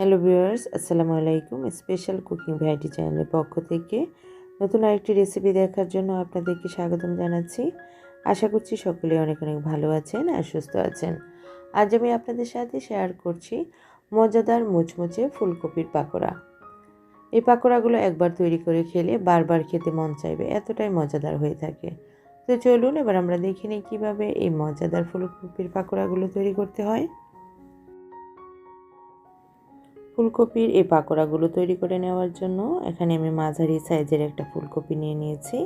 Hello viewers, আসসালামু আলাইকুম। Special cooking variety চ্যানেলের পক্ষ থেকে নতুন আরেকটি রেসিপি দেখার জন্য আপনাদেরকে স্বাগতম জানাচ্ছি। আশা করছি সকলে অনেক অনেক ভালো আছেন আর সুস্থ আছেন। আজ আমি আপনাদের সাথে শেয়ার করছি মজাদার মুচমুচে ফুলকপির পাকোড়া। এই পাকোড়াগুলো একবার তৈরি করে খেলে বারবার খেতে মন চাইবে, এতটাই মজাদার হয়ে থাকে। তো চলুন এবার আমরা দেখে নিই কীভাবে এই মজাদার ফুলকপির পাকোড়াগুলো তৈরি করতে হয়। ফুলকপির এই পাকোড়াগুলো তৈরি করে নেওয়ার জন্য এখানে আমি মাঝারি সাইজের একটা ফুলকপি নিয়ে নিয়েছি।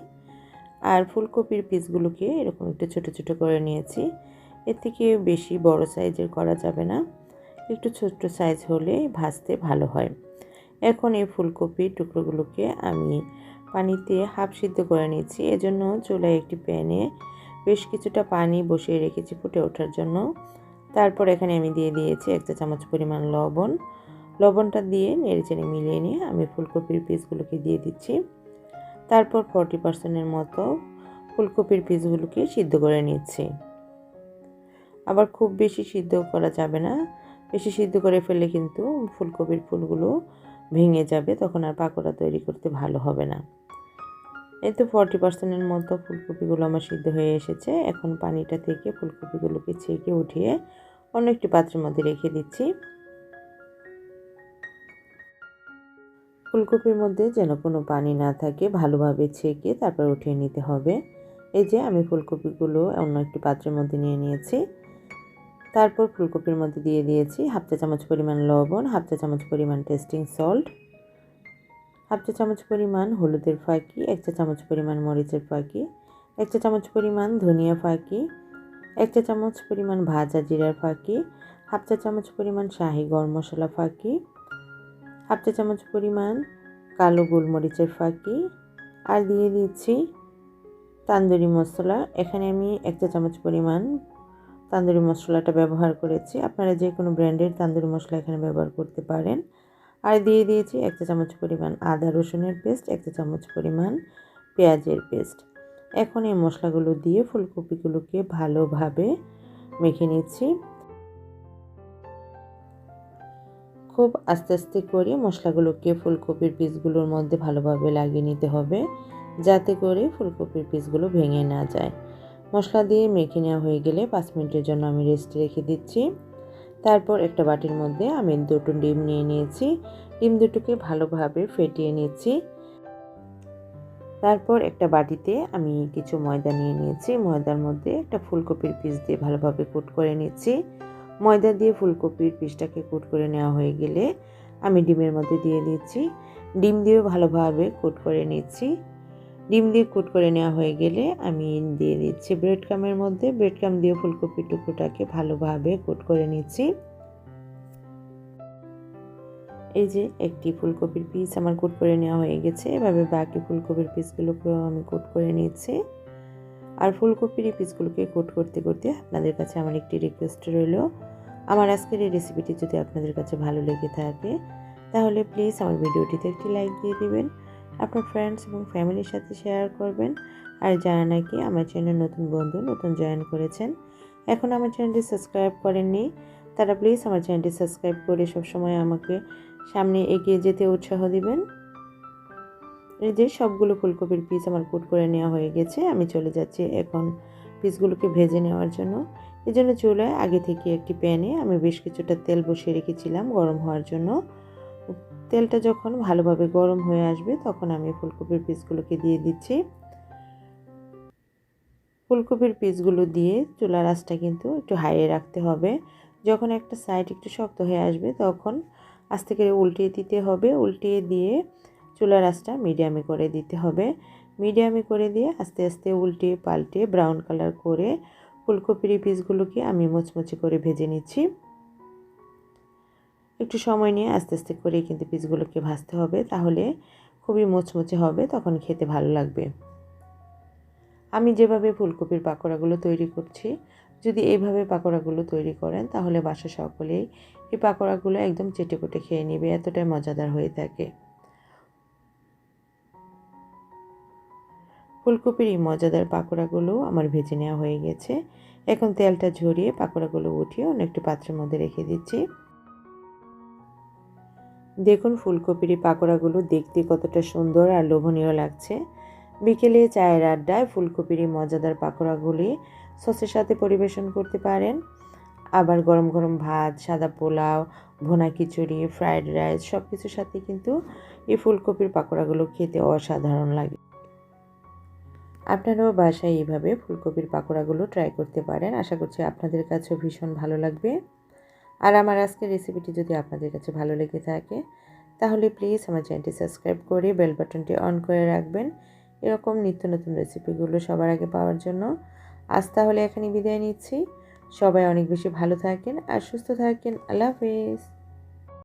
আর ফুলকপির পিসগুলোকে এরকম একটু ছোট ছোট করে নিয়েছি। এর থেকে বেশি বড় সাইজের করা যাবে না। একটু ছোট্ট সাইজ হলে ভাজতে ভালো হয়। এখন এই ফুলকপির টুকরোগুলোকে আমি পানিতে হাফ সিদ্ধ করে নিয়েছি। এজন্য চুলায় একটি প্যানে বেশ কিছুটা পানি বসিয়ে রেখেছি ফুটে ওঠার জন্য। তারপর এখানে আমি দিয়ে দিয়েছি এক চা চামচ পরিমাণ লবণ। লবণটা দিয়ে নেড়ে চেড়ে মিলিয়ে নিয়ে আমি ফুলকপির পিসগুলোকে দিয়ে দিচ্ছি। তারপর ফর্টি পার্সেন্টের মতো ফুলকপির পিসগুলোকে সিদ্ধ করে নিচ্ছি। আবার খুব বেশি সিদ্ধ করা যাবে না। বেশি সিদ্ধ করে ফেললে কিন্তু ফুলকপির ফুলগুলো ভেঙে যাবে, তখন আর পাকোড়া তৈরি করতে ভালো হবে না। এই তো ফর্টি পার্সেন্টের মতো ফুলকপিগুলো আমার সিদ্ধ হয়ে এসেছে। এখন পানিটা থেকে ফুলকপিগুলোকে ছেঁকে উঠিয়ে অন্য একটি পাত্রের মধ্যে রেখে দিচ্ছি। ফুলকপির মধ্যে যেন কোনো পানি না থাকে, ভালোভাবে ছেঁকে তারপর উঠিয়ে নিতে হবে। এই যে আমি ফুলকপিগুলো অন্য একটি পাত্রের মধ্যে নিয়ে নিয়েছি। তারপর ফুলকপির মধ্যে দিয়ে দিয়েছি হাফ চা চামচ পরিমাণ লবণ, হাফ চা চামচ পরিমাণ টেস্টিং সল্ট, হাফ চা চামচ পরিমাণ হলুদের ফাঁকি, এক চা চামচ পরিমাণ মরিচের ফাঁকি, এক চা চামচ পরিমাণ ধনিয়া ফাঁকি, এক চা চামচ পরিমাণ ভাজা জিরার ফাঁকি, হাফ চা চামচ পরিমাণ শাহি গরম মশলা ফাঁকি হাফ চা চামচ পরিমাণ কালো গোলমরিচের ফাঁকি আর দিয়ে দিচ্ছি তান্দুরি মশলা। এখানে আমি এক চা চামচ পরিমাণ তান্দুরি মশলাটা ব্যবহার করেছি। আপনারা যে কোনো ব্র্যান্ডের তান্দুরি মশলা এখানে ব্যবহার করতে পারেন। আর দিয়ে দিয়েছি এক চা চামচ পরিমাণ আদা রসুনের পেস্ট, এক চা চামচ পরিমাণ পেঁয়াজের পেস্ট। এখন এই মশলাগুলো দিয়ে ফুলকপিগুলোকে ভালোভাবে মেখে নিচ্ছি। খুব আস্তে আস্তে করে মশলাগুলোকে ফুলকপির পিসগুলোর মধ্যে ভালোভাবে লাগিয়ে নিতে হবে, যাতে করে ফুলকপির পিসগুলো ভেঙে না যায়। মশলা দিয়ে মেখে নেওয়া হয়ে গেলে পাঁচ মিনিটের জন্য আমি রেস্টে রেখে দিচ্ছি। তারপর একটা বাটির মধ্যে আমি দুটো ডিম নিয়ে নিয়েছি। ডিম দুটোকে ভালোভাবে ফেটিয়ে নিচ্ছি। তারপর একটা বাটিতে আমি কিছু ময়দা নিয়ে নিয়েছি। ময়দার মধ্যে একটা ফুলকপির পিস দিয়ে ভালোভাবে কুট করে নিচ্ছি। ময়দা দিয়ে ফুলকপির পিসটাকে কুট করে নেওয়া হয়ে গেলে আমি ডিমের মধ্যে দিয়ে দিচ্ছি। ডিম দিয়েও ভালোভাবে কুট করে নিচ্ছি। ডিম দিয়ে কুট করে নেওয়া হয়ে গেলে আমি দিয়ে দিচ্ছি ব্রেড কামের মধ্যে। ব্রেড কাম দিয়ে ফুলকপির টুকরোটাকে ভালোভাবে কুট করে নিচ্ছি। এই যে একটি ফুলকপির পিস আমার কুট করে নেওয়া হয়ে গেছে। এভাবে বাকি ফুলকপির পিসগুলোকেও আমি কুট করে নিচ্ছি। আর ফুলকপির এই পিসগুলোকে কোট করতে করতে আপনাদের কাছে আমার একটি রিকোয়েস্ট রইল। আমার আজকের এই রেসিপিটি যদি আপনাদের কাছে ভালো লেগে থাকে, তাহলে প্লিজ আমার ভিডিওটিতে একটি লাইক দিয়ে দিবেন, আপনার ফ্রেন্ডস এবং ফ্যামিলির সাথে শেয়ার করবেন, আর যারা নাকি আমার চ্যানেল নতুন বন্ধু, নতুন জয়েন করেছেন, এখন আমার চ্যানেলটি সাবস্ক্রাইব করেননি, তারা প্লিজ আমার চ্যানেলটি সাবস্ক্রাইব করে সবসময় আমাকে সামনে এগিয়ে যেতে উৎসাহ দিবেন। এই যে সবগুলো ফুলকপির পিস আমার কুট করে নেওয়া হয়ে গেছে, আমি চলে যাচ্ছি এখন পিসগুলোকে ভেজে নেওয়ার জন্য। এই জন্য চুলায় আগে থেকে একটি প্যানে আমি বেশ কিছুটা তেল বসিয়ে রেখেছিলাম গরম হওয়ার জন্য। তেলটা যখন ভালোভাবে গরম হয়ে আসবে তখন আমি ফুলকপির পিসগুলোকে দিয়ে দিচ্ছি। ফুলকপির পিসগুলো দিয়ে চুলার আঁচটা কিন্তু একটু হাইয়ে রাখতে হবে। যখন একটা সাইড একটু শক্ত হয়ে আসবে তখন আস্তে করে উল্টিয়ে দিতে হবে। উল্টিয়ে দিয়ে চুলার আঁচটা মিডিয়ামে করে দিতে হবে। মিডিয়ামে করে দিয়ে আস্তে আস্তে উল্টে পাল্টে ব্রাউন কালার করে ফুলকপির পিসগুলোকে আমি মোচমোচে করে ভেজে নিচ্ছি। একটু সময় নিয়ে আস্তে আস্তে করে কিন্তু পিসগুলোকে ভাজতে হবে, তাহলে খুবই মোচমোচে হবে, তখন খেতে ভালো লাগবে। আমি যেভাবে ফুলকপির পাকোড়াগুলো তৈরি করছি, যদি এইভাবে পাকোড়াগুলো তৈরি করেন, তাহলে বাসা সকলেই এই পাকোড়াগুলো একদম চেটে কোটে খেয়ে নেবে, এতটাই মজাদার হয়ে থাকে। ফুলকপির এই মজাদার পাকোড়াগুলো আমার ভেজে নেওয়া হয়ে গেছে। এখন তেলটা ঝরিয়ে পাকোড়াগুলো উঠিয়ে অন্য একটু পাত্রের মধ্যে রেখে দিচ্ছি। দেখুন ফুলকপির এই পাকোড়াগুলো দেখতে কতটা সুন্দর আর লোভনীয় লাগছে। বিকেলে চায়ের আড্ডায় ফুলকপির এই মজাদার পাকোড়াগুলি সসের সাথে পরিবেশন করতে পারেন। আবার গরম গরম ভাত, সাদা পোলাও, ভোনা খিচুড়ি, ফ্রায়েড রাইস সব কিছুর সাথে কিন্তু এই ফুলকপির পাকোড়াগুলো খেতে অসাধারণ লাগে। আপনারাও বাসায় এইভাবে ফুলকপির পাকোড়াগুলো ট্রাই করতে পারেন। আশা করছি আপনাদের কাছেও ভীষণ ভালো লাগবে। আর আমার আজকের রেসিপিটি যদি আপনাদের কাছে ভালো লেগে থাকে, তাহলে প্লিজ আমার চ্যানেলটি সাবস্ক্রাইব করে বেল বাটনটি অন করে রাখবেন। এরকম নিত্য নতুন রেসিপিগুলো সবার আগে পাওয়ার জন্য। আজ তাহলে এখানে বিদায় নিচ্ছি। সবাই অনেক বেশি ভালো থাকেন আর সুস্থ থাকেন। আল্লাহ হাফেজ।